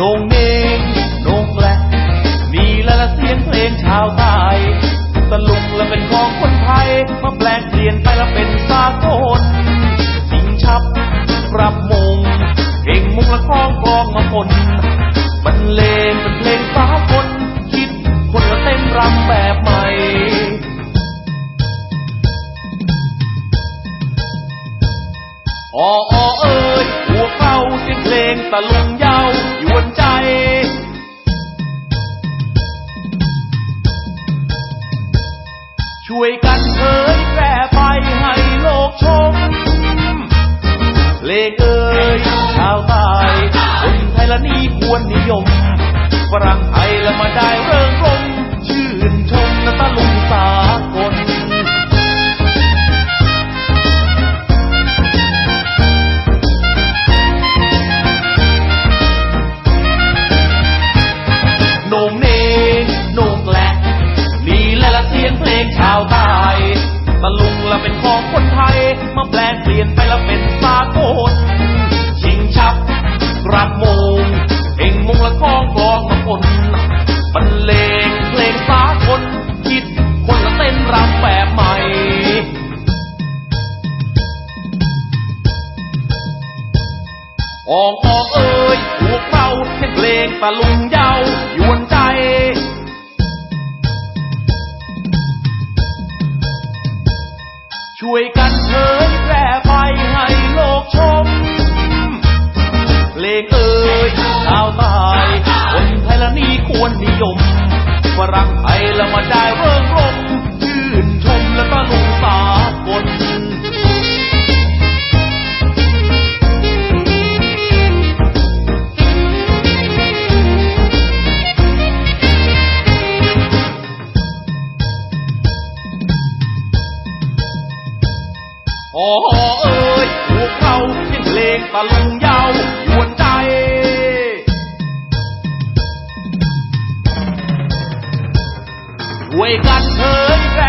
นงเนงนงแกละนี่ละละเสียงเพลงชาวใต้ตะลุงและเป็นของคนไทย มาแปลงเปลี่ยนไปและเป็นสากลสิงชับปรับมงเพลงมุงละคล้องกลองมาคนบรรเลงเป็นเพลงสากลคิดคนละเต้นรำแบบใหม่อ้ออ้อเอ้ยหัวเข้าเสียงเพลงตะลุง ช่วยกันเผยแพร่ไปให้โลกชม เลงเอ่ยชาวใต้คนไทยละนี่ควรนิยมฝรั่งไทยละมาได้เริ่มรมชื่นชมนะตะลุงสา ตะลุงละเป็นของคนไทย มาแปลงเปลี่ยนไปละเป็นสากลชิงชับกรับมงเพลงมงละกลองกลองมาคนบรรเลงเพลงสากลคิดคนละเต้นรำแบบใหม่ออกออกเอ้ยพวกเราเสียงเพลงตะลุงเยา ช่วยกันเผยแพร่ไปให้โลกชม เลงเอ่ยชาวใต้คนไทยละนี่ควรนิยมฝรั่งไทยละมาได้เริ่ง อ๋อเอ้ยพวกเราเสียงเพลงตะลุงยาวยวนใจ ช่วยกันเผยแก